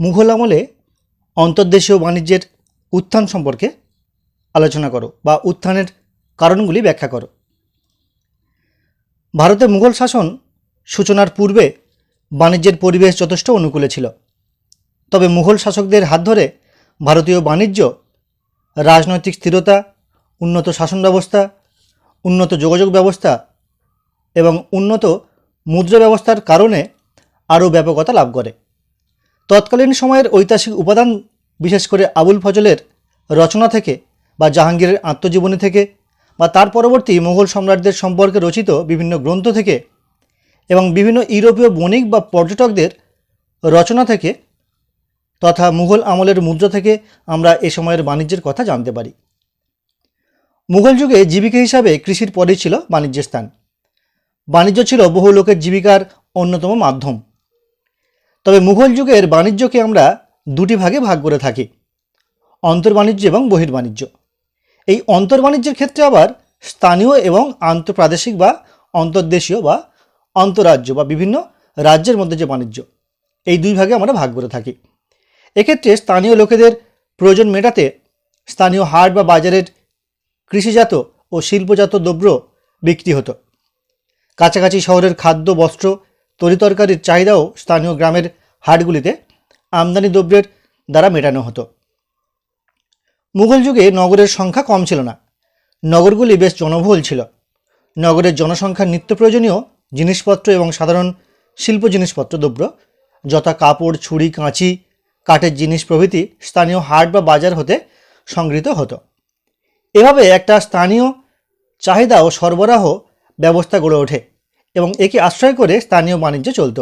মুঘল আমলে অন্তর্দেশীয় বাণিজ্যের উত্থান সম্পর্কে আলোচনা করো বা উত্থানের কারণগুলি ব্যাখ্যা করো। ভারতে মুঘল শাসন সূচনার পূর্বে বাণিজ্যের পরিবেশ যথেষ্ট অনুকূলে ছিল। তবে মুঘল শাসকদের হাত ধরে ভারতীয় বাণিজ্য, রাজনৈতিক স্থিরতা, উন্নত শাসন ব্যবস্থা উন্নত যোগাযোগ ব্যবস্থা এবং উন্নত মুদ্রা ব্যবস্থার কারণে আরও ব্যাপকতা লাভ করে। তৎকালীন সময়ের ঐতিহাসিক উপাদান, বিশেষ করে আবুল ফজলের রচনা থেকে বা জাহাঙ্গীরের আত্মজীবনী থেকে বা তার পরবর্তী মুঘল সম্রাটদের সম্পর্কে রচিত বিভিন্ন গ্রন্থ থেকে এবং বিভিন্ন ইউরোপীয় বণিক বা পর্যটকদের রচনা থেকে তথা মুঘল আমলের মুদ্রা থেকে আমরা এ সময়ের বাণিজ্যের কথা জানতে পারি। মুঘল যুগে জীবিকা হিসাবে কৃষির পরেই ছিল বাণিজ্যের স্থান। বাণিজ্য ছিল বহু লোকের জীবিকার অন্যতম মাধ্যম। তবে মুঘল যুগের বাণিজ্যকে আমরা দুটি ভাগে ভাগ করে থাকি অন্তর্বাণিজ্য এবং বহির্বাণিজ্য এই অন্তর্বাণিজ্যের ক্ষেত্রে আবার স্থানীয় এবং আন্তঃপ্রাদেশিক বা অন্তর্দেশীয় বা অন্তরাজ্য বা বিভিন্ন রাজ্যের মধ্যে যে বাণিজ্য, এই দুই ভাগে আমরা ভাগ করে থাকি। এক্ষেত্রে স্থানীয় লোকেদের প্রয়োজন মেটাতে স্থানীয় হাট বা বাজারের কৃষিজাত ও শিল্পজাত দ্রব্য বিক্রি হতো। কাছাকাছি শহরের খাদ্য, বস্ত্র তরিতরকারির চাহিদাও স্থানীয় গ্রামের হাটগুলিতে আমদানি দ্রব্যের দ্বারা মেটানো হতো। মুঘল যুগে নগরের সংখ্যা কম ছিল না। নগরগুলি বেশ জনবহুল ছিল। নগরের জনসংখ্যার নিত্য প্রয়োজনীয় জিনিসপত্র এবং সাধারণ শিল্প জিনিসপত্র দ্রব্য, যথা কাপড়, ছুরি, কাঁচি, কাঠের জিনিস প্রভৃতি স্থানীয় হাট বা বাজার হতে সংগৃহীত হতো। এভাবে একটা স্থানীয় চাহিদা ও সরবরাহ ব্যবস্থা গড়ে ওঠে। এবং একে আশ্রয় করে স্থানীয় বাণিজ্য চলত।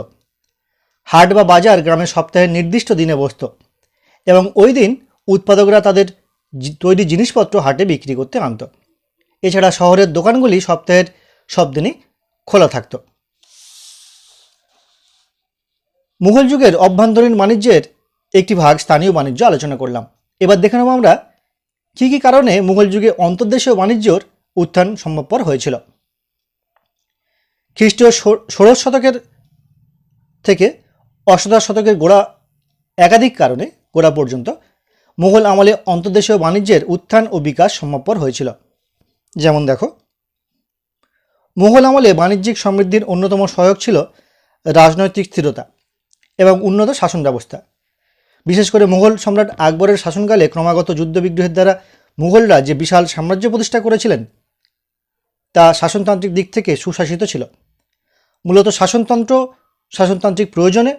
হাট বা বাজার গ্রামের সপ্তাহের নির্দিষ্ট দিনে বসত এবং ওই দিন উৎপাদকরা তাদের তৈরি জিনিসপত্র হাটে বিক্রি করতে আনত। এছাড়া শহরের দোকানগুলি সপ্তাহের সব দিনই খোলা থাকত। মুঘল যুগের অভ্যন্তরীণ বাণিজ্যের একটি ভাগ স্থানীয় বাণিজ্য আলোচনা করলাম। এবার দেখে নেব আমরা কী কী কারণে মুঘল যুগে অন্তর্দেশীয় বাণিজ্যর উত্থান সম্ভবপর হয়েছিল। খ্রিস্টীয় ষোড়শ শতকের থেকে অষ্টাদশ শতকের গোড়া, একাধিক কারণে গোড়া পর্যন্ত মুঘল আমলে অন্তর্দেশীয় বাণিজ্যের উত্থান ও বিকাশ সম্ভবপর হয়েছিল। যেমন দেখো, মুঘল আমলে বাণিজ্যিক সমৃদ্ধির অন্যতম সহায়ক ছিল রাজনৈতিক স্থিরতা এবং উন্নত শাসন ব্যবস্থা। বিশেষ করে মুঘল সম্রাট আকবরের শাসনকালে ক্রমাগত যুদ্ধবিগ্রহের দ্বারা মুঘলরা যে বিশাল সাম্রাজ্য প্রতিষ্ঠা করেছিলেন, তা শাসনতান্ত্রিক দিক থেকে সুশাসিত ছিল। মূলত শাসনতন্ত্র, শাসনতান্ত্রিক প্রয়োজনে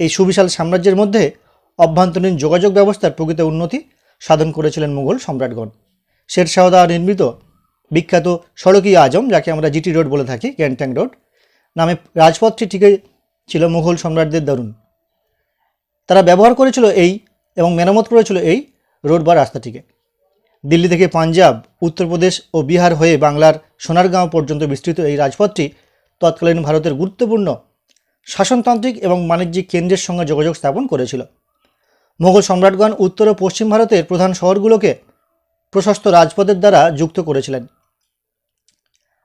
এই সুবিশাল সাম্রাজ্যের মধ্যে অভ্যন্তরীণ যোগাযোগ ব্যবস্থার প্রকৃত উন্নতি সাধন করেছিলেন মুঘল সম্রাটগণ। শেরশাহ দ্বারা নির্মিত বিখ্যাত সড়কি আজম, যাকে আমরা জিটি রোড বলে থাকি ক্যান্টাং রোড, নামে রাজপথটি টিকে ছিল মুঘল সম্রাটদের দারুণ তারা ব্যবহার করেছিল এই এবং মেরামত করেছিল এই রোড বা রাস্তাটিকে। দিল্লি থেকে পাঞ্জাব, উত্তরপ্রদেশ ও বিহার হয়ে বাংলার সোনারগাঁও পর্যন্ত বিস্তৃত এই রাজপথটি তৎকালীন ভারতের গুরুত্বপূর্ণ শাসনতান্ত্রিক এবং বাণিজ্যিক কেন্দ্রের সঙ্গে যোগাযোগ স্থাপন করেছিল। মোগল সম্রাটগণ উত্তর ও পশ্চিম ভারতের প্রধান শহরগুলোকে প্রশস্ত রাজপথের দ্বারা যুক্ত করেছিলেন।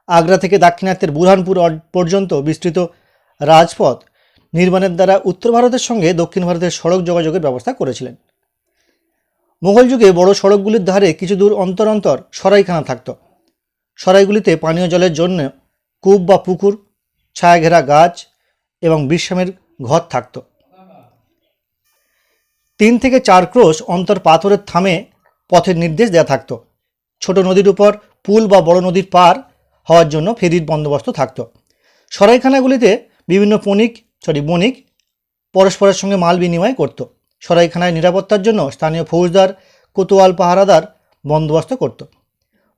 আগ্রা থেকে দাক্ষিণাত্যের বুরহানপুর পর্যন্ত বিস্তৃত রাজপথ নির্মাণের দ্বারা উত্তর ভারতের সঙ্গে দক্ষিণ ভারতের সড়ক যোগাযোগের ব্যবস্থা করেছিলেন। মুঘল যুগে বড় সড়কগুলির ধারে কিছু দূর অন্তর অন্তর সরাইখানা থাকত। সরাইগুলিতে পানীয় জলের জন্য কূপ বা পুকুর, ছায়াঘেরা গাছ এবং বিশ্রামের ঘর থাকত। তিন থেকে চার ক্রোশ অন্তর পাথরের থামে পথের নির্দেশ দেওয়া থাকত। ছোট নদীর উপর পুল বা বড় নদীর পার হওয়ার জন্য ফেরির বন্দোবস্ত থাকত। সরাইখানাগুলিতে বিভিন্ন পণিক সরি বণিক পরস্পরের সঙ্গে মাল বিনিময় করত। সরাইখানায় নিরাপত্তার জন্য স্থানীয় ফৌজদার কোতোয়াল পাহারাদার বন্দোবস্ত করত।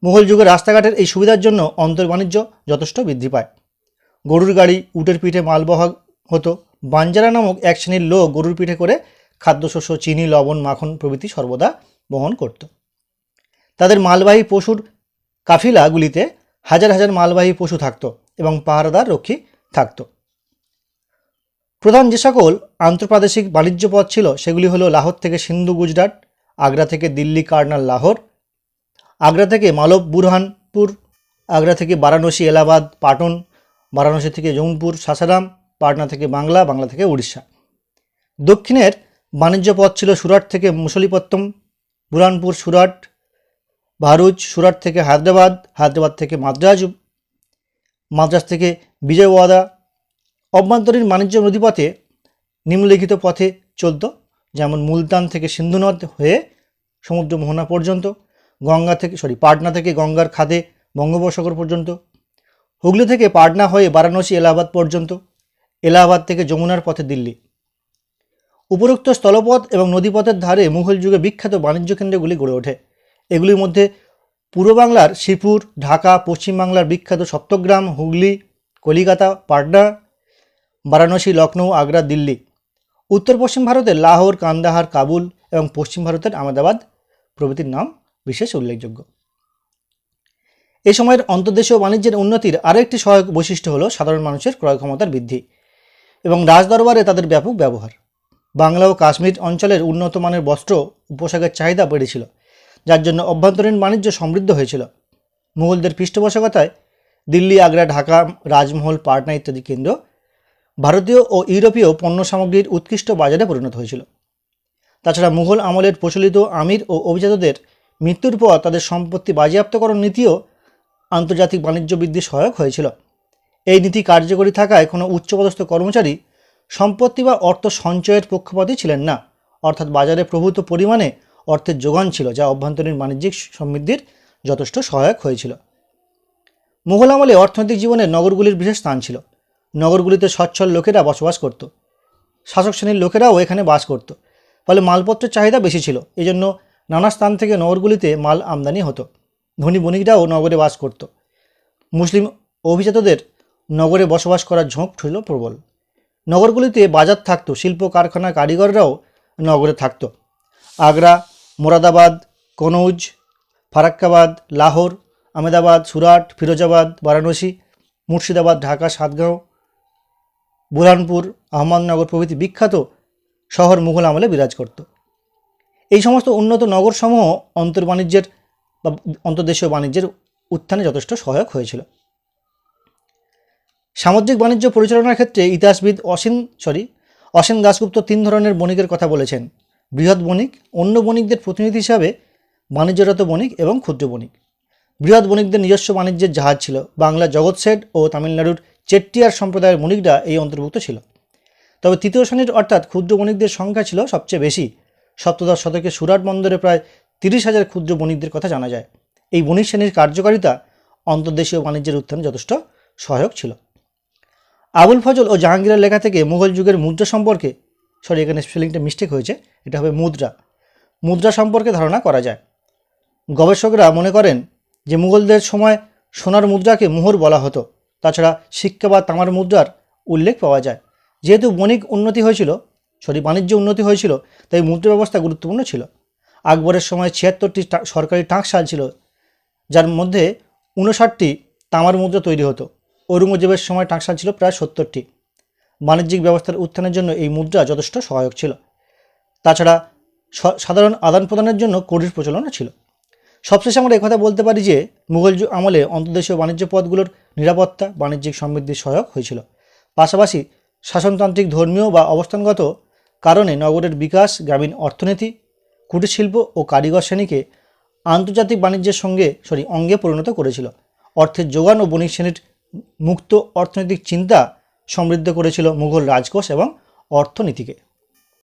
মুঘল যুগের রাস্তাঘাটের এই সুবিধার জন্য অন্তর্বাণিজ্য যথেষ্ট বৃদ্ধি পায়। গরুর গাড়ি, উটের পিঠে মালবহা হতো। বাঞ্জারা নামক এক শ্রেণির লোক গরুর পিঠে করে খাদ্যশস্য, চিনি, লবণ, মাখন প্রভৃতি সর্বদা বহন করত। তাদের মালবাহী পশুর কাফিলাগুলিতে হাজার হাজার মালবাহী পশু থাকত এবং পাহারাদার রক্ষী থাকত। প্রধান যে সকল আন্তর্প্রাদেশিক বাণিজ্য পথ ছিল, সেগুলি হলো লাহোর থেকে সিন্ধু, গুজরাট, আগ্রা থেকে দিল্লি, কার্নাল, লাহোর আগ্রা থেকে মালব, বুরহানপুর, আগ্রা থেকে বারাণসী, এলাহাবাদ, পাটন, বারাণসী থেকে জৌনপুর সাসারাম, পাটনা থেকে বাংলা বাংলা থেকে উড়িষ্যা। দক্ষিণের বাণিজ্য পথ ছিল সুরাট থেকে মুসলিপত্তম, বুরহানপুর, সুরাট, ভারুচ, সুরাট থেকে হায়দ্রাবাদ হায়দ্রাবাদ থেকে মাদ্রাজ মাদ্রাজ থেকে বিজয়ওয়াদা। অভ্যন্তরীণ বাণিজ্য নদীপথে নিম্নলিখিত পথে চলত, যেমন মুলতান থেকে সিন্ধুনদ হয়ে সমুদ্র মোহনা পর্যন্ত। গঙ্গা থেকে সরি পাটনা থেকে গঙ্গার খাদে বঙ্গোপসাগর পর্যন্ত, হুগলি থেকে পাটনা হয়ে বারাণসী, এলাহাবাদ পর্যন্ত, এলাহাবাদ থেকে যমুনার পথে দিল্লি। উপরোক্ত স্থলপথ এবং নদীপথের ধারে মুঘল যুগে বিখ্যাত বাণিজ্য কেন্দ্রগুলি গড়ে ওঠে। এগুলির মধ্যে পূর্ব বাংলার শ্রীপুর, ঢাকা, পশ্চিম বাংলার বিখ্যাত সপ্তগ্রাম, হুগলি, কলিকাতা, পাটনা, বারাণসী লখনৌ আগ্রা, দিল্লি। উত্তর পশ্চিম ভারতের লাহোর, কান্দাহার, কাবুল এবং পশ্চিম ভারতের আহমেদাবাদ প্রভৃতির নাম বিশেষ উল্লেখযোগ্য। এই সময়ের অন্তর্দেশীয় বাণিজ্যের উন্নতির আরও একটি সহায়ক বৈশিষ্ট্য হল সাধারণ মানুষের ক্রয় ক্ষমতার বৃদ্ধি এবং রাজদরবারে তাদের ব্যাপক ব্যবহার। বাংলা ও কাশ্মীর অঞ্চলের উন্নত মানের বস্ত্র ও পোশাকের চাহিদা বেড়েছিল, যার জন্য অভ্যন্তরীণ বাণিজ্য সমৃদ্ধ হয়েছিল। মুঘলদের পৃষ্ঠপোষকতায় দিল্লি, আগ্রা, ঢাকা, রাজমহল, পাটনা ইত্যাদি কেন্দ্র ভারতীয় ও ইউরোপীয় পণ্য সামগ্রীর উৎকৃষ্ট বাজারে পরিণত হয়েছিল। তাছাড়া মুঘল আমলের প্রচলিত আমির ও অভিজাতদের মৃত্যুর পর তাদের সম্পত্তি বাজেয়াপ্তকরণ নীতিও আন্তর্জাতিক বাণিজ্য বৃদ্ধি সহায়ক হয়েছিল। এই নীতি কার্যকরী থাকায় কোনো উচ্চপদস্থ কর্মচারী সম্পত্তি বা অর্থ সঞ্চয়ের পক্ষপাতী ছিলেন না। অর্থাৎ বাজারে প্রভূত পরিমাণে অর্থের যোগান ছিল, যা অভ্যন্তরীণ বাণিজ্যিক সমৃদ্ধির যথেষ্ট সহায়ক হয়েছিল। মুঘল আমলে অর্থনৈতিক জীবনে নগরগুলির বিশেষ স্থান ছিল। নগরগুলিতে সচ্ছল লোকেরা বসবাস করত। শাসক শ্রেণির লোকেরাও এখানে বাস করত। ফলে মালপত্রের চাহিদা বেশি ছিল। এজন্য নানা স্থান থেকে নগরগুলিতে মাল আমদানি হতো। ধনী বণিকরাও নগরে বাস করত। মুসলিম অভিজাতদের নগরে বসবাস করার ঝোঁক ছিল প্রবল। নগরগুলিতে বাজার থাকত, শিল্প কারখানা কারিগররাও নগরে থাকতো। আগ্রা, মোরাদাবাদ, কনৌজ, ফারাক্কাবাদ, লাহোর, আহমেদাবাদ, সুরাট, ফিরোজাবাদ, বারাণসী, মুর্শিদাবাদ, ঢাকা, সাতগাঁও বুরহানপুর আহমদনগর প্রভৃতি বিখ্যাত শহর মুঘল আমলে বিরাজ করত। এই সমস্ত উন্নত নগরসমূহ অন্তর্বাণিজ্যের বা অন্তর্দেশীয় বাণিজ্যের উত্থানে যথেষ্ট সহায়ক হয়েছিল। সামুদ্রিক বাণিজ্য পরিচালনার ক্ষেত্রে ইতিহাসবিদ অসীন সরি অসীন দাশগুপ্ত তিন ধরনের বণিকের কথা বলেছেন। বৃহৎ বণিক, অন্য বণিকদের প্রতিনিধি হিসাবে বাণিজ্যরত বণিক এবং ক্ষুদ্র বণিক। বৃহৎ বণিকদের নিজস্ব বাণিজ্যের জাহাজ ছিল। বাংলা জগৎ ও তামিলনাড়ুর চেট্টিয়ার সম্প্রদায়ের বণিকরা এই অন্তর্ভুক্ত ছিল। তবে তৃতীয় শ্রেণির অর্থাৎ ক্ষুদ্র বণিকদের সংখ্যা ছিল সবচেয়ে বেশি। সপ্তদশ শতকে সুরাট বন্দরে প্রায় তিরিশ হাজার ক্ষুদ্র বণিকদের কথা জানা যায়। এই বণিক শ্রেণির কার্যকারিতা অন্তর্দেশীয় বাণিজ্যের উত্থানে যথেষ্ট সহায়ক ছিল। আবুল ফজল ও জাহাঙ্গীরের লেখা থেকে মুঘল যুগের মুদ্রা সম্পর্কে, সরি, এখানে স্পেলিংটা মিস্টেক হয়েছে, এটা হবে মুদ্রা। মুদ্রা সম্পর্কে ধারণা করা যায়। গবেষকরা মনে করেন যে মুঘলদের সময় সোনার মুদ্রাকে মোহর বলা হতো। তাছাড়া শিক্ষা বা তামার মুদ্রার উল্লেখ পাওয়া যায়। যেহেতু বণিক উন্নতি হয়েছিল সরি বাণিজ্য উন্নতি হয়েছিল, তাই মুদ্রা ব্যবস্থা গুরুত্বপূর্ণ ছিল। আকবরের সময় ছিয়াত্তরটি সরকারি টাঁকশাল ছিল, যার মধ্যে উনষাটটি তামার মুদ্রা তৈরি হতো। ঔরঙ্গজেবের সময় টাঁকশাল ছিল প্রায় সত্তরটি। বাণিজ্যিক ব্যবস্থার উত্থানের জন্য এই মুদ্রা যথেষ্ট সহায়ক ছিল। তাছাড়া সাধারণ আদান প্রদানের জন্য কড়ির প্রচলনও ছিল। সবশেষে আমরা একথা বলতে পারি যে, মুঘল যুগ আমলে অন্তর্দেশীয় বাণিজ্য পথগুলোর নিরাপত্তা বাণিজ্যিক সমৃদ্ধির সহায়ক হয়েছিল। পাশাপাশি শাসনতান্ত্রিক ধর্মীয় বা অবস্থানগত কারণে নগরের বিকাশ, গ্রামীণ অর্থনীতি, কুটিরশিল্প ও কারিগর শ্রেণীকে আন্তর্জাতিক বাণিজ্যের সঙ্গে সরি অঙ্গে পরিণত করেছিল। অর্থের যোগান ও বণিক শ্রেণির মুক্ত অর্থনৈতিক চিন্তা সমৃদ্ধ করেছিল মুঘল রাজকোষ এবং অর্থনীতিকে।